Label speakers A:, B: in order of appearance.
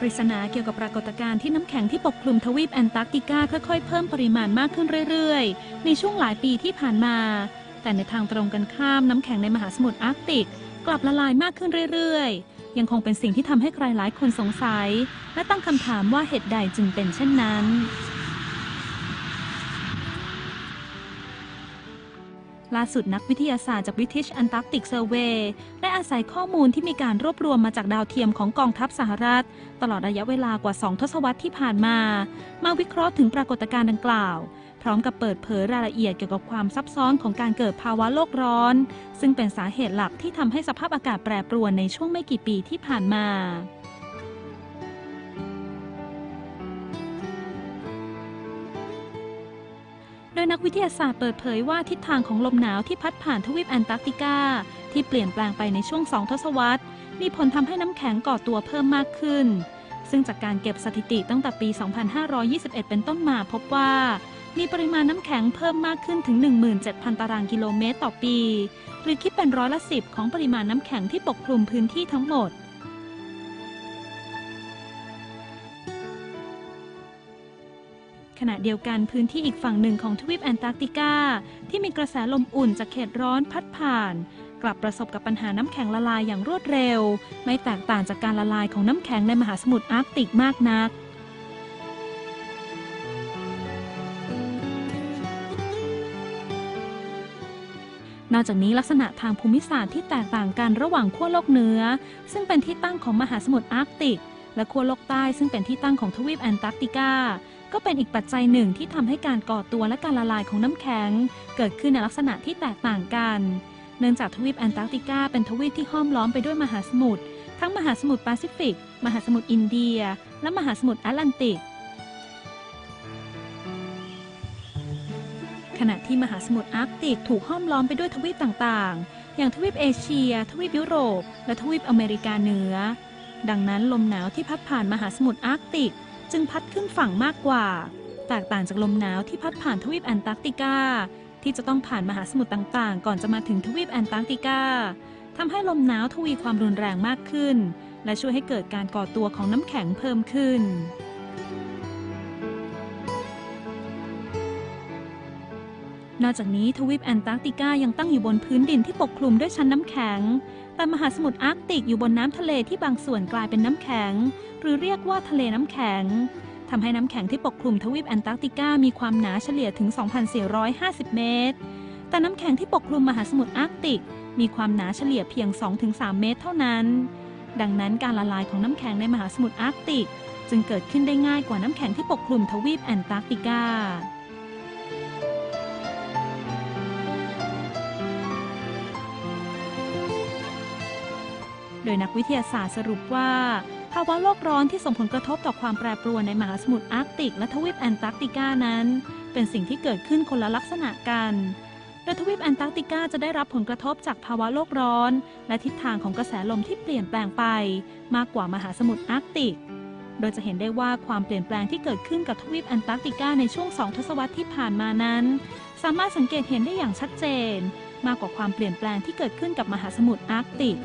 A: ปริศนาเกี่ยวกับปรากฏการณ์ที่น้ำแข็งที่ปกคลุมทวีปแอนตาร์กติกาค่อยๆ เพิ่มปริมาณมากขึ้นเรื่อยๆ ในช่วงหลายปีที่ผ่านมา แต่ในทางตรงกันข้ามน้ำแข็งในมหาสมุทรอาร์กติก กลับละลายมากขึ้นเรื่อยๆ ยังคงเป็นสิ่งที่ทำให้ใครหลายคนสงสัย และตั้งคำถามว่าเหตุใดจึงเป็นเช่นนั้น ล่าสุดนักวิทยาศาสตร์จาก British Antarctic Survey ได้อาศัยข้อมูลที่มีการรวบรวมมาจากดาวเทียมของกองทัพสหรัฐ ตลอดระยะเวลากว่า 2 ทศวรรษที่ผ่านมา มาวิเคราะห์ถึงปรากฏการณ์ดังกล่าว พร้อมกับเปิดเผยรายละเอียดเกี่ยวกับความซับซ้อนของการเกิดภาวะโลกร้อน ซึ่งเป็นสาเหตุหลักที่ทำให้สภาพอากาศแปรปรวนในช่วงไม่กี่ปีที่ผ่านมา ยนักวิทยาศาสตร์เปิดเผยว่าทิศทางของลมหนาวที่พัดผ่านทวีปแอนตาร์กติกา ที่เปลี่ยนแปลงไปในช่วงสองทศวรรษ มีผลทำให้น้ำแข็งก่อตัวเพิ่มมากขึ้น ซึ่งจากการเก็บสถิติตั้งแต่ปี 2521 เป็นต้นมาพบว่า มีปริมาณน้ำแข็งเพิ่มมากขึ้นถึง 17,000 ตารางกิโลเมตรต่อปี หรือคิดเป็นร้อยละ10ของปริมาณน้ำแข็งที่ปกคลุมพื้นที่ทั้งหมด ขณะเดียวกันพื้นที่อีกฝั่งหนึ่งของทวีปแอนตาร์กติกา ที่มีกระแสลมอุ่นจากเขตร้อนพัดผ่าน กลับประสบกับปัญหาน้ำแข็งละลายอย่างรวดเร็ว ไม่แตกต่างจากการละลายของน้ำแข็งในมหาสมุทรอาร์กติกมากนักนอกจากนี้ลักษณะทางภูมิศาสตร์ที่แตกต่างกันระหว่างขั้วโลกเหนือ ซึ่งเป็นที่ตั้งของมหาสมุทรอาร์กติก และขั้วโลกใต้ซึ่งเป็นที่ตั้งของทวีปแอนตาร์กติกา ก็เป็นอีกปัจจัยหนึ่งที่ทำให้การก่อตัวและการละลายของน้ำแข็ง เกิดขึ้นในลักษณะที่แตกต่างกัน เนื่องจากทวีปแอนตาร์กติกาเป็นทวีปที่ห้อมล้อมไปด้วยมหาสมุทรทั้งมหาสมุทรแปซิฟิก มหาสมุทรอินเดีย และมหาสมุทรแอตแลนติก ขณะที่มหาสมุทรอาร์กติกถูกห้อมล้อมไปด้วยทวีปต่างๆ อย่างทวีปเอเชีย ทวีปยุโรป และทวีปอเมริกาเหนือ ดังนั้นลมหนาวที่พัดผ่านมหาสมุทรอาร์กติก จึงพัดขึ้นฝั่งมากกว่า แตกต่างจากลมหนาวที่พัดผ่านทวีปแอนตาร์กติกา ที่จะต้องผ่านมหาสมุทรต่างๆ ก่อนจะมาถึงทวีปแอนตาร์กติกาทำให้ลมหนาวทวีความรุนแรงมากขึ้น และช่วยให้เกิดการก่อตัวของน้ำแข็งเพิ่มขึ้น นอกจากนี้ทวีปแอนตาร์กติกายังตั้งอยู่บนพื้นดินที่ปกคลุมด้วยชั้นน้ำแข็ง แต่มหาสมุทรอาร์กติกอยู่บนน้ำทะเลที่บางส่วนกลายเป็นน้ำแข็ง หรือเรียกว่าทะเลน้ำแข็งทำให้น้ำแข็งที่ปกคลุมทวีปแอนตาร์กติกามีความหนาเฉลี่ยถึง 2,450 เมตร แต่น้ำแข็งที่ปกคลุมมหาสมุทรอาร์กติก มีความหนาเฉลี่ยเพียง 2-3 เมตร เท่านั้น ดังนั้นการละลายของน้ำแข็งในมหาสมุทรอาร์กติก จึงเกิดขึ้นได้ง่ายกว่าน้ำแข็งที่ปกคลุมทวีปแอนตาร์กติกา โดยนักวิทยาศาสตร์สรุปว่า ภาวะโลกร้อนที่ส่งผลกระทบต่อความแปรปรวนในมหาสมุทรอาร์กติก และทวีปแอนตาร์กติกานั้น เป็นสิ่งที่เกิดขึ้นคนละลักษณะกันโดยทวีปแอนตาร์กติกาจะได้รับผลกระทบจากภาวะโลกร้อน และทิศทางของกระแสลมที่เปลี่ยนแปลงไป มากกว่ามหาสมุทรอาร์กติก โดยจะเห็นได้ว่าความเปลี่ยนแปลงที่เกิดขึ้นกับทวีปแอนตาร์กติกาในช่วงสองทศวรรษที่ผ่านมานั้น สามารถสังเกตเห็นได้อย่างชัดเจน มากกว่าความเปลี่ยนแปลงที่เกิดขึ้นกับมหาสมุทรอาร์กติก